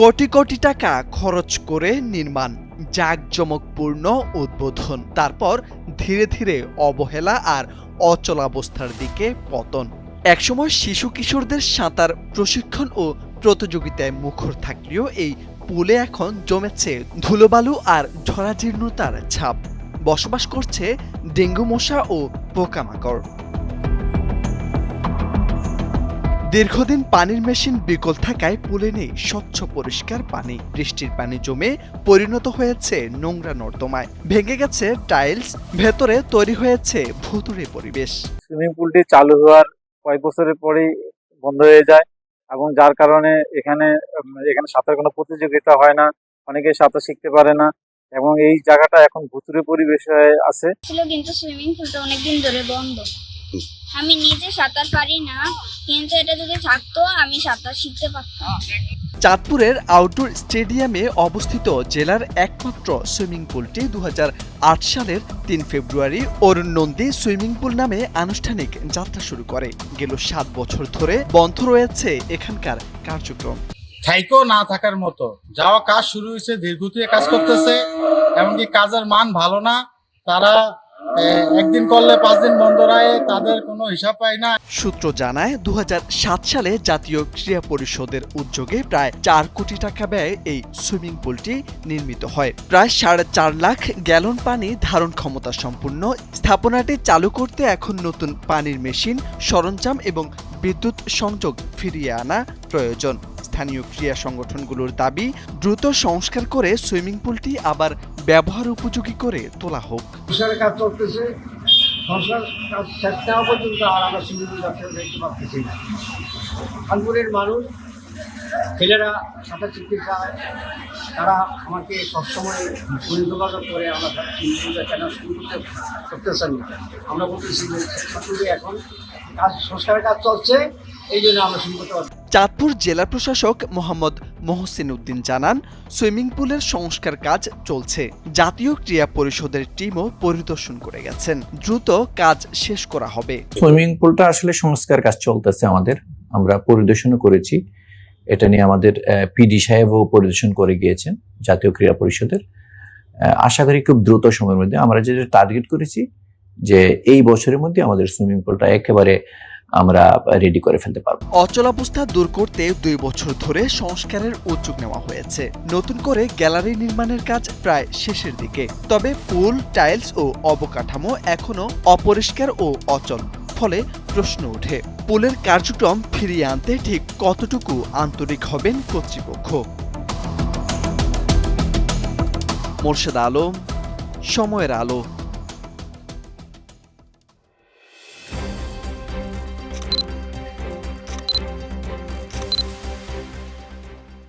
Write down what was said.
কোটি কোটি টাকা খরচ করে নির্মাণ, জাঁকজমকপূর্ণ উদ্বোধন। তারপর ধীরে ধীরে অবহেলা আর অচলাবস্থার দিকে পতন। একসময় শিশু কিশোরদের সাঁতার প্রশিক্ষণ ও প্রতিযোগিতায় মুখর থাকলেও এই পুলে এখন জমেছে ধুলোবালু আর ঝরাজীর্ণতার ছাপ। বসবাস করছে ডেঙ্গু মশা ও পোকামাকড়। দীর্ঘদিন পানির মেশিন বিকল থাকায় পুলে নেই স্বচ্ছ পরিষ্কার পানি। বৃষ্টির পানি জমে পরিণত হয়েছে নোংরা নর্দমায়। ভেঙে গেছে টাইলস ভেতরে তৈরি হয়েছে ভুতুরে পরিবেশ। সুইমিং পুলটি চালু হওয়ার কয়েক বছরের পরেই বন্ধ হয়ে যায় এবং যার কারণে এখানে এখানে সাঁতার কোনো প্রতিযোগিতা হয় না অনেকে সাঁতার শিখতে পারে না এবং এই জায়গাটা এখন ভুতুরে পরিবেশ হয়ে আছে। ছিল কিন্তু সুইমিং পুলটা অনেকদিন ধরে বন্ধ। আমি নিজে সাঁতার পারি না কিন্তু এটা যদি থাকতো আমি সাঁতার শিখতে পারতাম। চাঁদপুরের আউটডোর স্টেডিয়ামে অবস্থিত জেলার একমাত্র সুইমিং পুলটি দু সালের তিন February Arun Nandi swimming pool নামে আনুষ্ঠানিক যাত্রা শুরু করে। গেল সাত বছর ধরে বন্ধ রয়েছে এখানকার কার্যক্রম। না থাকার মতো। যাওয়া কাজ শুরু হয়েছে দীর্ঘদিনে কাজ করতেছে এমনকি কাজের মান ভালো না। তারা একদিন করলে পাঁচ দিন বন্ধ রাখে তাদের কোনো হিসাব পায় না। সূত্র জানায় দু সালে জাতীয় ক্রীড়া পরিষদের উদ্যোগে প্রায় চার কোটি টাকা ব্যয়ে এই সুইমিং পুলটি নির্মিত হয়। প্রায় সাড়ে চার লাখ গ্যালন পানি ধারণ ক্ষমতা সম্পূর্ণ স্থাপনাটি চালু করতে এখন নতুন পানির মেশিন, সরঞ্জাম এবং বিদ্যুৎ সংযোগ ফিরিয়ে আনা প্রয়োজন। স্থানীয় ক্রীড়া সংগঠনগুলোর দাবি, দ্রুত সংস্কার করে সুইমিং পুলটি আবার ব্যবহার উপযোগী করে তোলা হোক। কাজ কাজ পর্যন্ত আর আমরা দেখতে খানপুরের মানুষ, ছেলেরা সাঁতার শিখতে চায়। তারা আমাকে সবসময় যোগাযোগ করে, আমরা কেন করতে করতেছেন আমরা বলতেছি যে এখন কাজ সংস্কারের কাজ চলছে এই জন্য আমরা শুরু করতে পারছি চাঁদপুর জেলা প্রশাসক মোহাম্মদ মহসিন উদ্দিন জানান সুইমিং পুলের সংস্কার কাজ চলছে। জাতীয় ক্রীড়া পরিষদের টিমও পরিদর্শন করে গেছেন। দ্রুত কাজ শেষ করা হবে। সুইমিং পুলটা আসলে সংস্কার কাজ চলতেছে আমাদের। আমরা পরিদর্শনও করেছি। এটা নিয়ে আমাদের পিডি সাহেবও পরিদর্শন করে গিয়েছেন জাতীয় ক্রীড়া পরিষদের। আশা করি খুব দ্রুত সময়ের মধ্যে আমরা যেটা টার্গেট করেছি যে এই বছরের মধ্যে আমাদের সুইমিং পুলটা একেবারে আমরা রেডি করে ফেলতে পারব। অচলাবস্থা দূর করতে দুই বছর ধরে সংস্কারের উদ্যোগ নেওয়া হয়েছে। নতুন করে গ্যালারি নির্মাণের কাজ প্রায় শেষের দিকে। তবে পুল টাইলস ও অবকাঠামো এখনও অপরিষ্কার ও অচল, ফলে প্রশ্ন ওঠে পুলের কার্যক্রম ফিরিয়ে আনতে ঠিক কতটুকু আন্তরিক হবেন কর্তৃপক্ষ? মোর্শেদ আলম, সময়ের আলো।